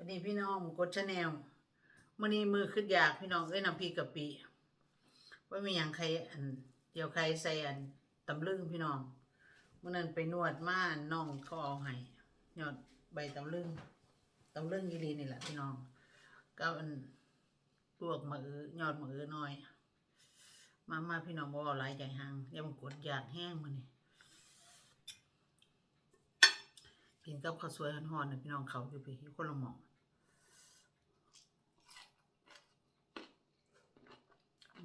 วันนี้พี่น้องกดชาแนลมื้อนี้มือขึ้นอยากพี่น้องเอ้ยน้ำพริกกะปิว่ามีหยังใครอันเดียวใครใส่อันตำลึงพี่น้องเมื้อนั้นไปนวดม่านน้องเขาเอาให้ยอดใบตำลึงตำลึงยีรีนี่แหละพี่น้องก็อันลวกมะอือยอดมะอือหน่อย มามาพี่น้องบ่หลายใจหังอย่ามันกดอยากแห้งมือนี้ กินกับข้าวสวยฮ้อนๆนะพี่น้องเขาอยู่พี่อยู่คนละหม้ออ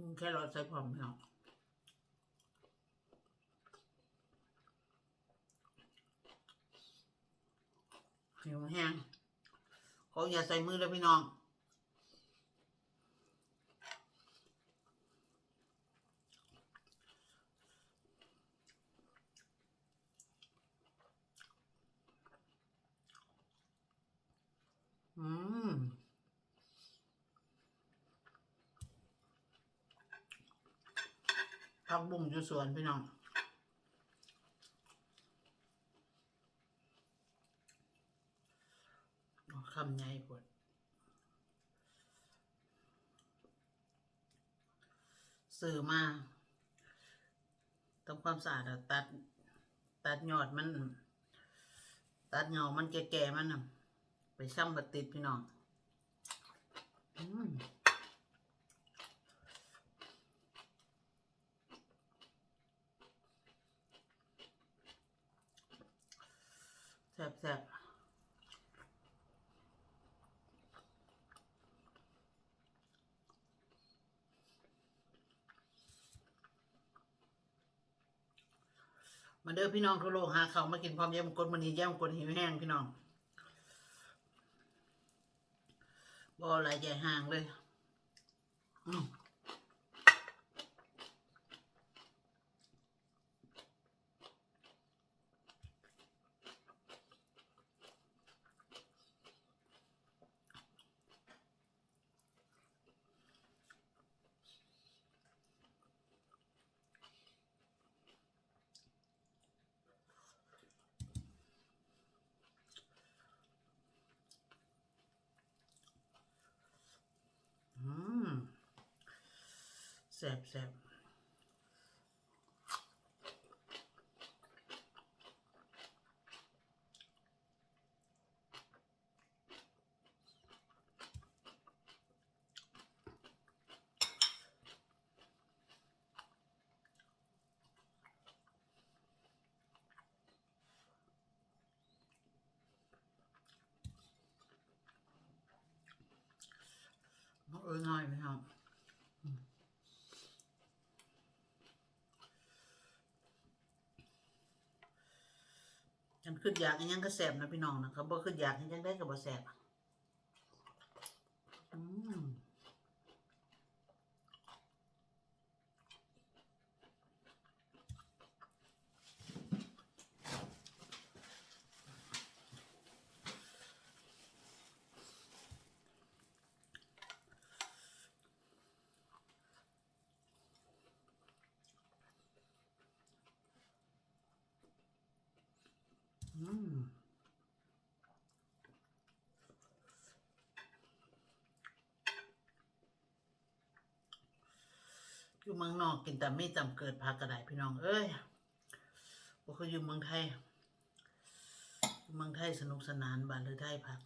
ืมแค่รอใส่ความพี่น้อ หิวแห้งขออย่าใส่มือเลยพี่น้องอืมผักบุ้งอยู่สวนพี่น้อง คำไงปวดซื้อมาทำความสะอาดตัด ตัดยอดมัน ตัดเงามันแก่ๆมันไปซ้ำบัติดพี่น้อง อืมแซ่บๆ มาเด้อพี่น้องทั่วโลกหาเขามากินพร้อมแย้มกลมันนี้แย้มกลหิวแห้งพี่น้องบ่อะไรใจห่างเลยอืมอืม แซ่บแซ่บเออง่ายพี่น้อง ฉันขึ้นอยากอิหยังก็แสบนะพี่น้องนะเขาบอกขึ้นอยากอิหยังได้ก็บ่แสบอืม อยู่เมืองนอกกินแต่ไม่จำเกิดพักกระไดพี่น้องเอ้ยพวกเขาอยู่เมืองไทย เมืองไทยสนุกสนานบานหรือไทยพัก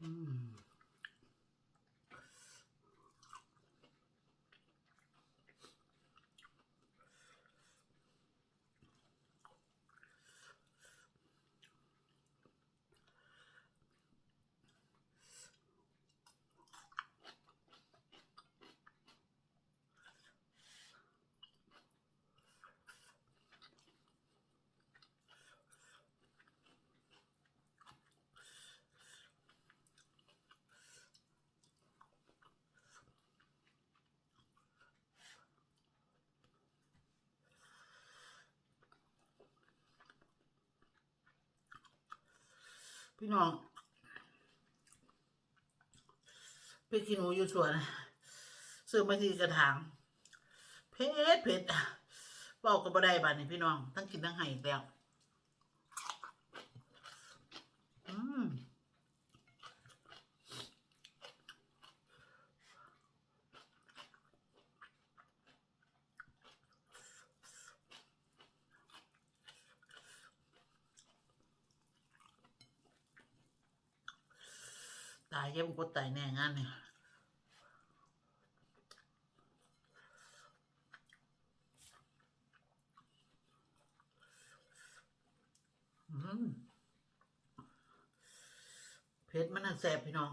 อืม พี่น้องพริกขี้หนูอยู่สวนซื้อมาที่กระถางเผ็ดเผ็ดเป้าก็บ่ได้บาดนี่พี่น้องทั้งกินทั้งไห้แล้วอืม ตายแค่บุกตายแน่งานเนี่ยเพชรมันน่าแสบพี่น้อง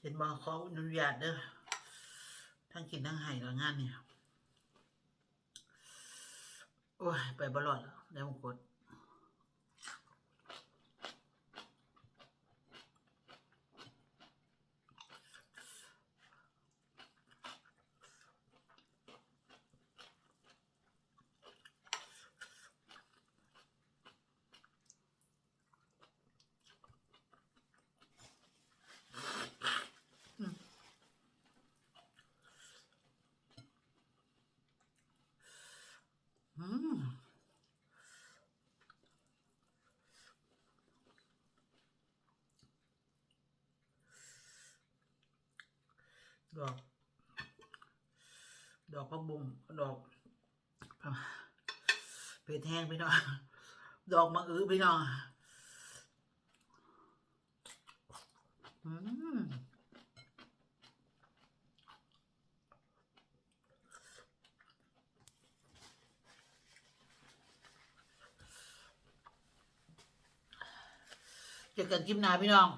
เห็นบอกขออนุญาตเด้อทั้งกินทั้งไห้แล้งานเนี่ย โอ้ย ไปบลอดแล้วได้มงกดอืม ดอก ดอกพักบุ้งดอกเพชรแห้งพี่น้อง ดอกมะอื้อพี่น้องอืมเจอกันคลิปหน้าพี่น้อง